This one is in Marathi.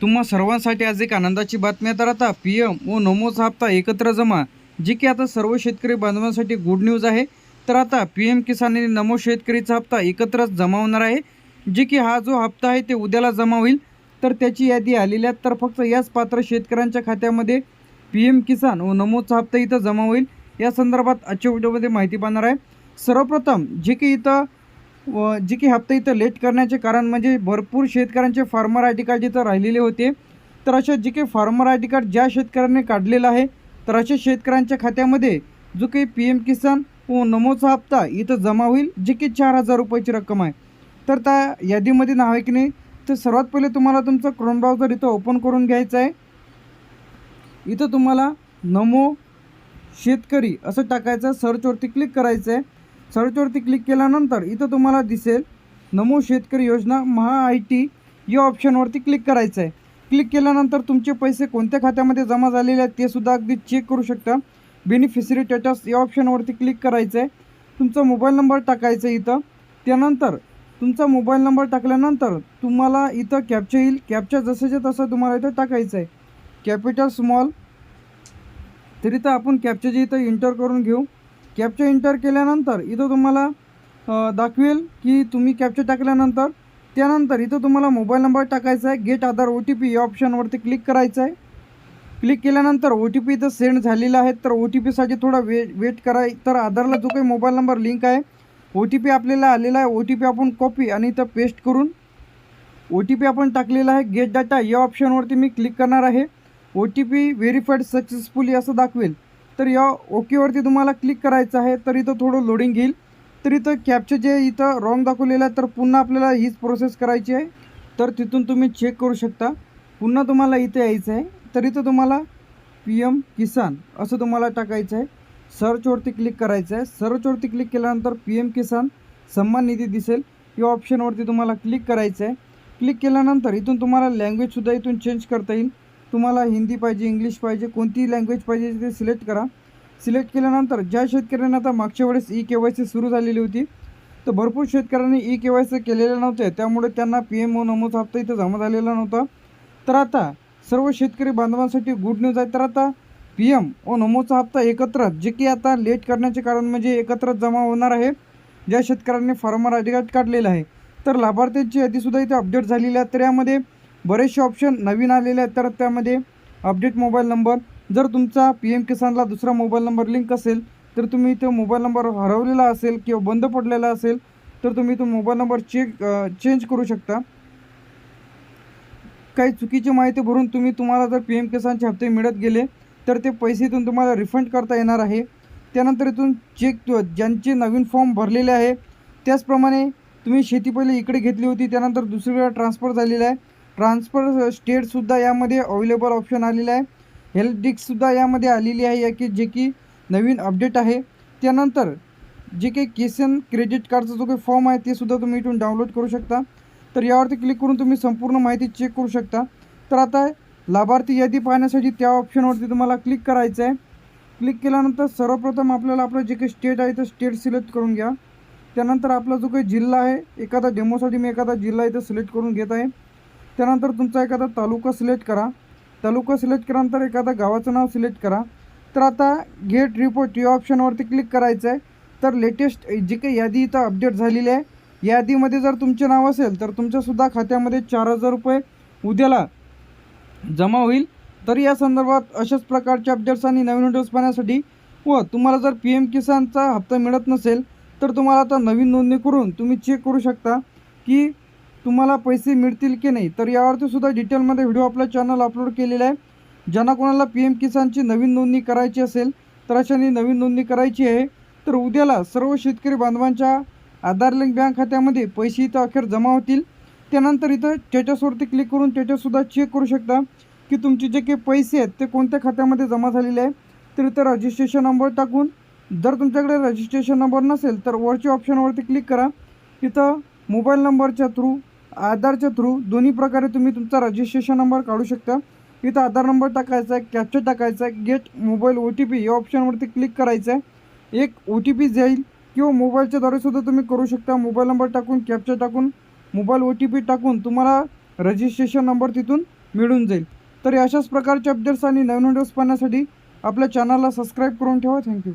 तुम्हा सर्वांसाठी आज एक आनंदाची बातमी आहे. तर आता पी एम व नमोचा हप्ता एकत्र जमा जी की आता सर्व शेतकरी बांधवांसाठी गुड न्यूज आहे. तर आता पी एम किसान आणि नमो शेतकरीचा हप्ता एकत्रच जमा होणार आहे. जी की हा जो हप्ता आहे ते उद्याला जमा होईल. तर त्याची यादी आलेली आहे. तर फक्त याच पात्र शेतकऱ्यांच्या खात्यामध्ये पी एम किसान व नमोचा हप्ता इथं जमा होईल. या संदर्भात आजच्या व्हिडिओमध्ये माहिती पाहणार आहे. सर्वप्रथम जे की इथं व जे की हप्ता इथं लेट करण्याचे कारण म्हणजे भरपूर शेतकऱ्यांचे फार्मर आय डी कार्ड इथं राहिलेले होते. तर अशा जे काही फार्मर आय डी कार्ड ज्या शेतकऱ्यांनी काढलेलं आहे तर अशा शेतकऱ्यांच्या खात्यामध्ये जो काही पी एम किसान व नमोचा हप्ता इथं जमा होईल जे की चार हजार रुपयाची रक्कम आहे. तर त्या यादीमध्ये नाव आहे की नाही तर सर्वात पहिले तुम्हाला तुमचं क्रोम ब्राउझर इथं ओपन करून घ्यायचं आहे. इथं तुम्हाला नमो शेतकरी असं टाकायचं सर्चवरती क्लिक करायचं आहे. सर्चवरती क्लिक केल्यानंतर इथं तुम्हाला दिसेल नमो शेतकरी योजना महा आय टी या ऑप्शनवरती क्लिक करायचं आहे क्लिक केल्यानंतर तुमचे पैसे कोणत्या खात्यामध्ये जमा झालेले आहेत ते सुद्धा अगदी चेक करू शकता. बेनिफिशरी स्टेटस या ऑप्शनवरती क्लिक करायचं आहे तुमचा मोबाईल नंबर टाकायचा आहे इथं. त्यानंतर तुमचा मोबाईल नंबर टाकल्यानंतर तुम्हाला इथं कॅप्चा येईल. कॅप्चा जसंच्या तसं तुम्हाला इथं टाकायचं आहे कॅपिटल स्मॉल तरी तर आपण कॅप्चाचे इथं इंटर करून घेऊ. कॅप्चा इंटर केल्यानंतर इथं तुम्हाला दाखवेल की तुम्ही कॅप्चर टाकल्यानंतर त्यानंतर इथं तुम्हाला मोबाईल नंबर टाकायचा आहे get Aadhaar O T P या ऑप्शनवरती क्लिक करायचं आहे. क्लिक केल्यानंतर ओ टी पी इथं सेंड झालेला आहे तर ओ टी पीसाठी थोडा वे वेट करा. तर आधारला जो काही मोबाईल नंबर लिंक आहे ओ टी पी आपल्याला आलेला आहे. ओ टी पी आपण कॉपी आणि इथं पेस्ट करून ओ टी पी आपण टाकलेला आहे. गेट डाटा या ऑप्शनवरती मी क्लिक करणार आहे. O T P verified successfully असं दाखवेल. तर या ओकेवरती तुम्हाला क्लिक करायचं आहे तर इथं थोडं लोडिंग घेईल. तर इथं कॅपचं जे इथं रॉंग दाखवलेलं आहे तर पुन्हा आपल्याला हीच प्रोसेस करायची आहे. तर तिथून तुम्ही चेक करू शकता. पुन्हा तुम्हाला इथे यायचं आहे. तर इथं तुम्हाला पी एम किसान असं तुम्हाला टाकायचं आहे. सर्चवरती क्लिक करायचं आहे. सर्चवरती क्लिक केल्यानंतर पी एम किसान सन्मान निधी दिसेल. या ऑप्शनवरती तुम्हाला क्लिक करायचं आहे. क्लिक केल्यानंतर इथून तुम्हाला लँग्वेजसुद्धा इथून चेंज करता येईल. तुम्हाला हिंदी पाहिजे इंग्लिश पाहिजे कोणतीही लँग्वेज पाहिजे ते सिलेक्ट करा. सिलेक्ट केल्यानंतर ज्या शेतकऱ्यांना आता मागच्या वेळेस ई के वाय सी सुरू झालेली होती तर भरपूर शेतकऱ्यांनी ई के वाय सी केलेल्या नव्हत्या त्यामुळे त्यांना पी एम ओ नमोचा हप्ता इथं जमा झालेला नव्हता. तर आता सर्व शेतकरी बांधवांसाठी गुड न्यूज आहे. तर आता पी एम ओ नमोचा हप्ता एकत्र जे की आता लेट करण्याचे कारण म्हणजे एकत्रच जमा होणार आहे. ज्या शेतकऱ्यांनी फार्मर आय काढलेला काढलेलं आहे. तर लाभार्थ्यांची यादीसुद्धा इथे अपडेट झालेली आहे. तर यामध्ये बरेचसे ऑप्शन नवीन आलेले आहेत. तर त्यामध्ये अपडेट मोबाईल नंबर जर तुमचा पी एम किसानला दुसरा मोबाईल नंबर लिंक असेल तर तुम्ही तो मोबाईल नंबर हरवलेला असेल किंवा बंद पडलेला असेल तर तुम्ही तो मोबाईल नंबर चेक चेंज करू शकता. काही चुकीची माहिती भरून तुम्ही तुम्हाला जर पी एम किसानचे हप्ते मिळत गेले तर ते पैसे इथून तुम्हाला रिफंड करता येणार आहे. त्यानंतर इथून चेक ज्यांचे नवीन फॉर्म भरलेले आहे त्याचप्रमाणे तुम्ही शेती पहिले इकडे घेतली होती त्यानंतर दुसरी वेळा ट्रान्सफर झालेला आहे. ट्रान्सफर स्टेटसुद्धा यामध्ये अवेलेबल ऑप्शन आलेलं आहे. हेल्थ डिस्कसुद्धा यामध्ये आलेली आहे या की जे की नवीन अपडेट आहे. त्यानंतर जे काही किसन क्रेडिट कार्डचा जो काही फॉर्म आहे ते सुद्धा तुम्ही इथून डाउनलोड करू शकता. तर यावरती क्लिक करून तुम्ही संपूर्ण माहिती चेक करू शकता. तर आता लाभार्थी यादी पाहण्यासाठी त्या ऑप्शनवरती तुम्हाला क्लिक करायचं आहे. क्लिक केल्यानंतर सर्वप्रथम आपल्याला आपलं जे काही स्टेट आहे ते स्टेट सिलेक्ट करून घ्या. त्यानंतर आपला जो काही जिल्हा आहे एखादा डेमोसाठी मी एखादा जिल्हा इथं सिलेक्ट करून घेत आहे. त्यानंतर तुमचा एखादा तालुका सिलेक्ट करा. तालुका सिलेक्ट केल्यानंतर एखादा गावाचं नाव सिलेक्ट करा. तर आता गेट रिपोर्ट या ऑप्शनवरती क्लिक करायचं आहे तर लेटेस्ट जी काही यादी इथं अपडेट झालेली आहे. यादीमध्ये जर तुमचे नाव असेल तर तुमच्यासुद्धा खात्यामध्ये चार हजार रुपये उद्याला जमा होईल. तर या संदर्भात अशाच प्रकारचे अपडेट्स आणि नवीन व्हिडिओज पाहण्यासाठी व तुम्हाला जर पी एम किसानचा हप्ता मिळत नसेल तर तुम्हाला आता नवीन नोंदणी करून तुम्ही चेक करू शकता की तुम्हाला पैसे मिळतील की नाही तर यावरतीसुद्धा डिटेलमध्ये व्हिडिओ आपल्या चॅनल अपलोड केलेला आहे. ज्यांना कोणाला पी एम किसानची नवीन नोंदणी करायची असेल तर अशाने नवीन नोंदणी करायची आहे. तर उद्याला सर्व शेतकरी बांधवांच्या आधार लिंक बँक खात्यामध्ये पैसे इथं अखेर जमा होतील. त्यानंतर इथं स्टेटसवरती क्लिक करून स्टेटससुद्धा चेक करू शकता की तुमचे जे काही पैसे आहेत ते कोणत्या खात्यामध्ये जमा झालेले आहे. तर इथं रजिस्ट्रेशन नंबर टाकून जर तुमच्याकडे रजिस्ट्रेशन नंबर नसेल तर वरच्या ऑप्शनवरती क्लिक करा. इथं मोबाईल नंबरच्या थ्रू आधारच्या थ्रू दोन्ही प्रकारे तुम्ही तुमचा रजिस्ट्रेशन नंबर काढू शकता. इथं आधार नंबर टाकायचा आहे कॅप्चर टाकायचा आहे get mobile O T P या ऑप्शनवरती क्लिक करायचं आहे. एक ओ टी पी जाईल किंवा मोबाईलच्याद्वारेसुद्धा सुद्धा तुम्ही करू शकता. मोबाईल नंबर टाकून कॅप्चर टाकून मोबाईल ओ टी पी टाकून तुम्हाला रजिस्ट्रेशन नंबर तिथून मिळून जाईल. तर अशाच प्रकारचे अपडेट्स आणि नवीन व्हिडिओज पाहण्यासाठी आपल्या चॅनलला सबस्क्राईब करून ठेवा. थँक्यू